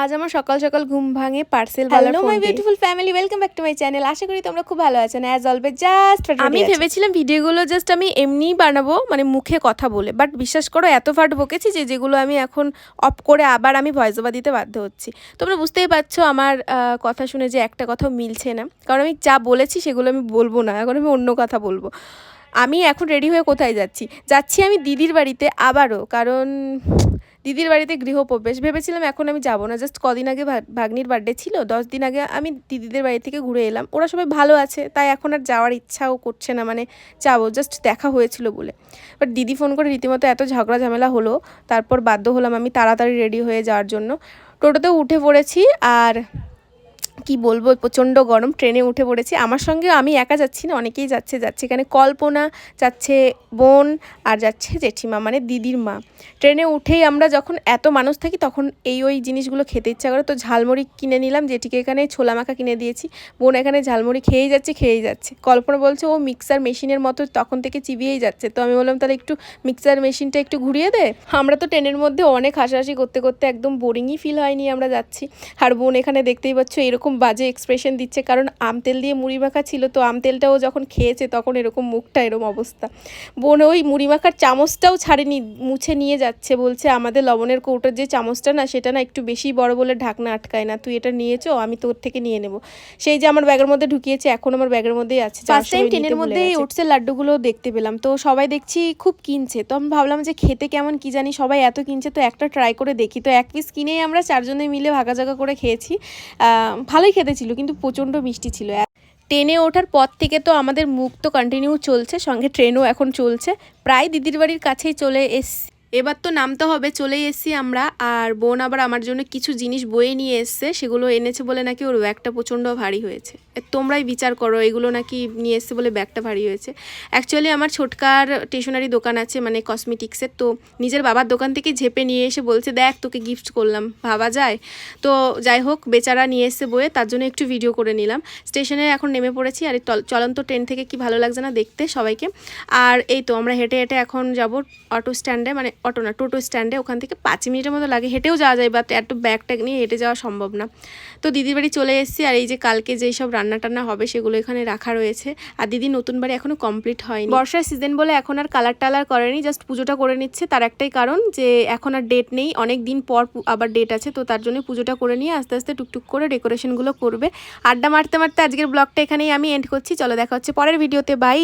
আজ আমার সকাল সকাল ঘুম ভাঙে parcel hello my beautiful family welcome back to my channel আশা করি তোমরা খুব ভালো আছো। অ্যাজ অলওয়েজ জাস্ট আমি ভেবেছিলাম ভিডিওগুলো জাস্ট আমি এমনিই বানাবো মানে মুখে কথা বলে। বাট বিশ্বাস করো এত ফাট বকেছি যে যেগুলো আমি এখন অফ করে আবার আমি ভয়েস ওভার দিতে বাধ্য হচ্ছি। তোমরা বুঝতেই পারছ আমার কথা শুনে যে একটা কথাও মিলছে না। কারণ আমি যা বলেছি সেগুলো আমি বলব না। এখন আমি অন্য কথা বলব। আমি এখন রেডি হয়ে কোথায় যাচ্ছি? যাচ্ছি আমি দিদির বাড়িতে আবারও, কারণ দিদির বাড়িতে গৃহপ্রবেশ। ভেবেছিলাম এখন আমি যাব না জাস্ট কদিন আগে ভাগ্নির বার্থডে ছিল, দশ দিন আগে আমি দিদিদের বাড়ি থেকে ঘুরে এলাম। ওরা সবাই ভালো আছে, তাই এখন আর যাওয়ার ইচ্ছাও করছে না মানে যাব জাস্ট দেখা হয়েছিল বলে। বাট দিদি ফোন করে রীতিমতো এত ঝগড়া ঝামেলা হলো, তারপর বাধ্য হলাম আমি তাড়াতাড়ি রেডি হয়ে যাওয়ার জন্য। টোটোতে উঠে পড়েছি, আর কি বলব, প্রচণ্ড গরম, ট্রেনে উঠে পড়েছি। আমার সঙ্গে আমি একা যাচ্ছি না, অনেকেই যাচ্ছে যাচ্ছে এখানে কল্পনা, যাচ্ছে বোন আর যাচ্ছে জেঠিমা মানে দিদির মা। ট্রেনে উঠেই আমরা যখন এত মানুষ থাকি তখন এই ওই জিনিসগুলো খেতে ইচ্ছা করে। তো ঝালমুড়ি কিনে নিলাম যেটিকে এখানে ছোলা মাখা কিনে দিয়েছি। বোন এখানে ঝালমুড়ি খেয়েই যাচ্ছে খেয়েই যাচ্ছে। কল্পনা বলছে, ও মিক্সার মেশিনের মতো তখন থেকে চিবিয়েই যাচ্ছে। তো আমি বললাম, তাহলে একটু মিক্সার মেশিনটা একটু ঘুরিয়ে দে। আমরা তো ট্রেনের মধ্যে অনেক হাসাহাসি করতে করতে একদম বোরিংই ফিল হয়নি আমরা যাচ্ছি। আর বোন এখানে দেখতেই পাচ্ছ, এরকম বাজে এক্সপ্রেশন দিচ্ছে কারণ আম তেল দিয়ে মুড়ি মাখা ছিল তো আম তেলটাও যখন খেয়েছে তখন এরকম মুখটা এরকম অবস্থা। বোন ওই মুড়ি মাখার চামচটাও ছাড়েনি মুছে নিয়ে যাচ্ছে বলছে আমাদের লবণের কৌটোর যে চামচটা না সেটা না একটু বেশি বড় বলে ঢাকনা আটকায় না তুই এটা নিয়েছো আমি তোর থেকে নিয়ে নেব। সেই যে আমার ব্যাগের মধ্যে ঢুকিয়েছে এখন আমার ব্যাগের মধ্যেই আছে ফার্স্ট টাইম ভুলে মধ্যেই উঠছে লাড্ডুগুলো দেখতে পেলাম তো সবাই দেখছি খুব কিনছে তো আমি ভাবলাম যে খেতে কেমন কি জানি সবাই এত কিনছে তো একটা ট্রাই করে দেখি তো এক পিস কিনেই আমরা চারজনে মিলে ভাগাজাগা করে খেয়েছি। আহ, ভালোই খেতে ছিল, কিন্তু প্রচণ্ড মিষ্টি ছিল। ট্রেনে ওঠার পর থেকে তো আমাদের মুখ তো কন্টিনিউ চলছে, সঙ্গে ট্রেনও এখন চলছে। প্রায় দিদির বাড়ির কাছেই চলে এসছি। এবার তো নামতে হবে, চলেই এসছি আমরা। আর বোন আবার আমার জন্য কিছু জিনিস বয়ে নিয়ে এসছে, সেগুলো এনেছে বলে নাকি ওর ব্যাগটা প্রচণ্ড ভারী হয়েছে। তোমরাই বিচার করো, এগুলো নাকি নিয়ে এসছে বলে ব্যাগটা ভারী হয়েছে। অ্যাকচুয়ালি আমার ছোটকার স্টেশনারি দোকান আছে মানে কসমেটিক্সের তো নিজের বাবার দোকান থেকে ঝেপে নিয়ে এসে বলছে, দেখ তোকে গিফট করলাম, ভাবা যায়? তো যাই হোক, বেচারা নিয়ে এসছে বয়ে, তার জন্য একটু ভিডিও করে নিলাম। স্টেশনে এখন নেমে পড়েছি, আর চলন্ত ট্রেন থেকে কি ভালো লাগছে না দেখতে সবাইকে। আর এই তো, আমরা হেঁটে হেঁটে এখন যাব অটো স্ট্যান্ডে মানে অটো না, টোটো স্ট্যান্ডে ওখান থেকে পাঁচ মিনিটের মতো লাগে, হেঁটেও যাওয়া যায়, বাট এত ব্যাগ ট্যাগ নিয়ে হেঁটে যাওয়া সম্ভব না। তো দিদির বাড়ি চলে এসেছি, আর এই যে কালকে যেই সব রান্না টান্না হবে সেগুলো এখানে রাখা রয়েছে, আর দিদি নতুন বাড়ি এখনও কমপ্লিট হয়নি। বর্ষার সিজন বলে এখন আর কালার টালার করেনি, জাস্ট পুজোটা করে নিচ্ছে, তার একটাই কারণ যে এখন আর ডেট নেই, অনেক দিন পর আবার ডেট আছে, তো তার জন্য পুজোটা করে নিয়ে আস্তে আস্তে টুকটুক করে ডেকোরেশনগুলো করবে। আড্ডা মারতে মারতে আজকের ব্লগটা এখানেই আমি এন্ড করছি, চলো দেখা হচ্ছে পরের ভিডিওতে বাই